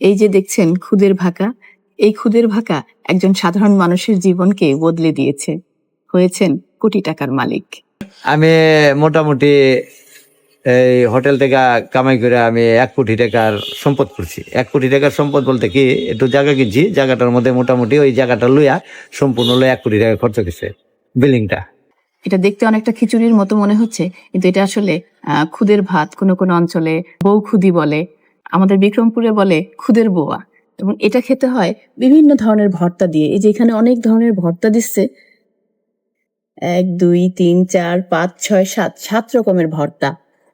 এই যে দেখছেন খুদের ভাকা এই খুদের ভাকা একজন সাধারণ মানুষের জীবনকে বদলে দিয়েছে। হয়েছেন কোটি টাকার মালিক। আমি মোটামুটি এই হোটেল থেকে কামাই করে আমি এক কোটি টাকার সম্পদ করছি। এক কোটি টাকার সম্পদ বলতে কি একটু জায়গা কিনছি জায়গাটার মধ্যে মোটামুটি ওই জায়গাটা লইয়া সম্পূর্ণ লইয়া এক কোটি টাকা খরচ করছে বিল্ডিংটা। এটা দেখতে অনেকটা খিচুড়ির মতো মনে হচ্ছে কিন্তু এটা আসলে আহ, খুদের ভাত কোনো কোনো অঞ্চলে বউ খুদি বলে আমাদের বিক্রমপুরে বলে খুদের বোয়া। এবং এটা খেতে হয় বিভিন্ন ধরনের ভর্তা দিয়ে। এই যে এখানে অনেক ধরনের ভর্তা দিচ্ছে। এক, দুই, তিন, চার, পাঁচ, ছয়, সাত সাত রকমের ভর্তা।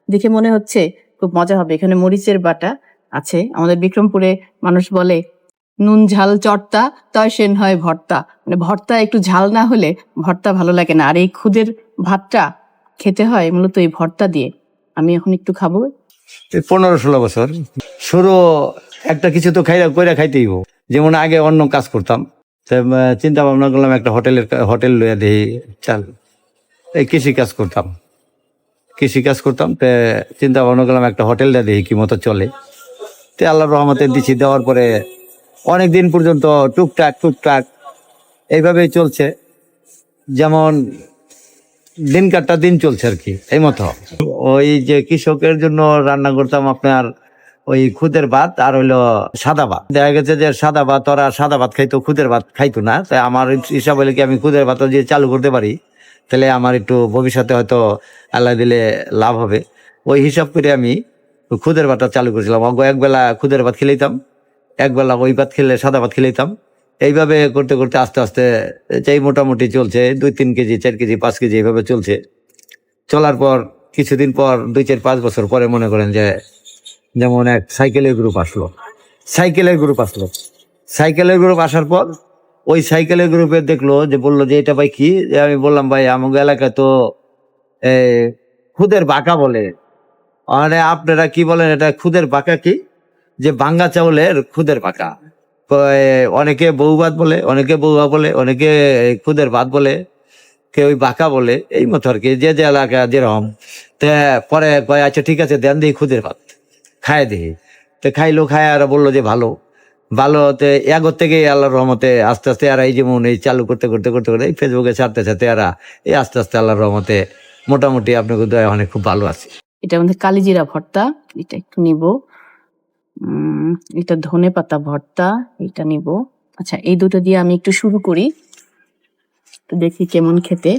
দেখে মনে হচ্ছে খুব মজা হবে। এখানে মরিচের বাটা আছে। আমাদের বিক্রমপুরে মানুষ বলে, নুন ঝাল চট্টা তয় সেন হয় ভর্তা। মানে ভর্তা একটু ঝাল না হলে ভর্তা ভালো লাগে না। আর এই খুদের ভাতটা খেতে হয় মূলত এই ভর্তা দিয়ে। আমি এখন একটু খাব। পনেরো ষোলো বছর। শুরু, একটা কিছু তো খাই কইরা খাইতেই হব। যেমন আগে অন্য কাজ করতাম। চিন্তা ভাবনা করলাম একটা হোটেলের হোটেল লইয়া দিই, চাল। এই কৃষি কাজ করতাম। কৃষি কাজ করতাম, তে চিন্তা ভাবনা করলাম একটা হোটেল দিয়ে দিই, কি মতো চলে। তে আল্লাহ রহমতে দিছি, দেওয়ার পরে অনেক দিন পর্যন্ত টুকটাক টুকটাক এইভাবেই চলছে। যেমন দিন কাটটা দিন চলছে আর কি, এই মতো। ওই যে কৃষকের জন্য রান্না করতাম আপনার ওই খুদের ভাত আর হইল সাদা ভাত। দেখা গেছে যে সাদা ভাত, ওরা সাদা ভাত খাইতো, খুদের ভাত খাইতো না। তাই আমার হিসাব হলে কি আমি খুদের ভাত যদি চালু করতে পারি, তাহলে আমার একটু ভবিষ্যতে হয়তো আল্লাহ দিলে লাভ হবে। ওই হিসাব করে আমি খুদের ভাতটা চালু করেছিলাম। একবেলা খুদের ভাত খেলেইতাম একবেলা ওই ভাত খেলে সাদা ভাত খেলেইতাম। এইভাবে করতে করতে আস্তে আস্তে, যেই মোটামুটি চলছে, দুই তিন কেজি, চার কেজি, পাঁচ কেজি এইভাবে চলছে। চলার পর কিছুদিন পর, দুই চার পাঁচ বছর পরে মনে করেন যে, যেমন এক সাইকেলের গ্রুপ আসলো। সাইকেলের গ্রুপ আসলো। সাইকেলের গ্রুপ আসার পর, ওই সাইকেলের গ্রুপে দেখল যে, বলল যে, এটা ভাই কি? আমি বললাম, ভাই আমাকে এলাকায় তো খুদের বাঁকা বলে। মানে আপনারা কি বলেন, এটা খুদের বাঁকা কি? যে বাঙ্গা চাউলের খুদের বাঁকা। অনেকে বউ ভাত বলে, অনেকে বউয়া বলে, অনেকে খুদের ভাত বলে, কেউ বাঁকা বলে, এই মতো আর কি, যে যে এলাকা যেরকম। তে পরে কয় আচ্ছা ঠিক আছে, দেন দিই খুদের ভাত খায় দিই। তো খাইলো, খায় আর বলল যে ভালো। ভালো তে এগোর থেকে আল্লাহর রহমতে আস্তে আস্তে আর এই যেমন এই চালু করতে করতে করতে করতে, এই ফেসবুকে ছাড়তে ছাড়তে এরা এই আস্তে আস্তে আল্লাহর রহমতে মোটামুটি আপনাকে দয়া, অনেক খুব ভালো আছে। এটা আমাদের কালিজিরা ভর্তা, এটা একটু নিব। উম, এটা ধনে পাতা ভর্তা এটা নিব। আচ্ছা এই দুটো দিয়ে আমি একটু শুরু করি। দেখি কেমন খেতে।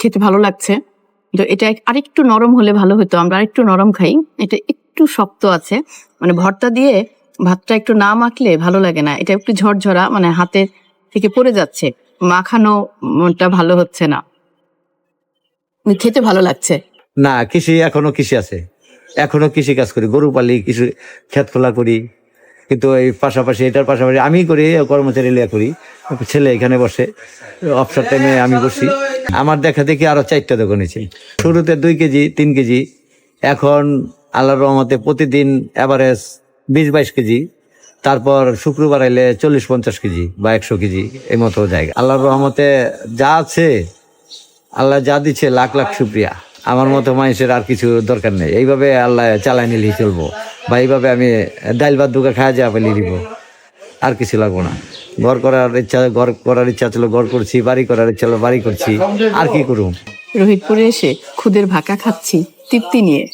খেতে ভালো লাগছে। তো এটা আরেকটু নরম হলে ভালো হতো। আমরা আরেকটু নরম খাই। এটা একটু শক্ত আছে। মানে ভর্তা দিয়ে ভাতটা একটু না মাখলে ভালো লাগে না। এটা একটু ঝরঝরা মানে হাতের থেকে পড়ে যাচ্ছে। মাখানোটা ভালো হচ্ছে না। খেতে ভালো লাগছে। না, কৃষি এখনও কৃষি আছে। এখনও কৃষি কাজ করি। গরু পালি, কিছু ক্ষেত খোলা করি। কিন্তু এই পাশাপাশি, এটার পাশাপাশি আমি করি, কর্মচারী লিয়া করি। ছেলে এখানে বসে। অফসার টাইমে আমি বসি। আমার দেখা দেখি আরও চারটা দোকান হয়েছে শুরুতে দুই কেজি, তিন কেজি। এখন আল্লাহর রহমতে প্রতিদিন অ্যাভারেজ বিশ বাইশ কেজি। তারপর শুক্রবার এলে চল্লিশ পঞ্চাশ কেজি বা একশো কেজি এই মতো জায়গা। আল্লাহর রহমতে যা আছে, আল্লাহ যা দিচ্ছে লাখ লাখ শুক্রিয়া। আমার মতো মানুষের আর কিছু দরকার নেই। এইভাবে আল্লাহ চালাই নিলেই চলবো। বা এইভাবে আমি ডাইল ভাত দুকা খাওয়া যা পেলে দিব আর কিছু লাগবো না। ঘর করার ইচ্ছা, ঘর করার ইচ্ছা ছিল, ঘর করছি, বাড়ি করার ইচ্ছা বাড়ি করছি। আর কি করুম? রোহিতপুরে এসে খুদের ভাকা খাচ্ছি, তৃপ্তি নিয়ে।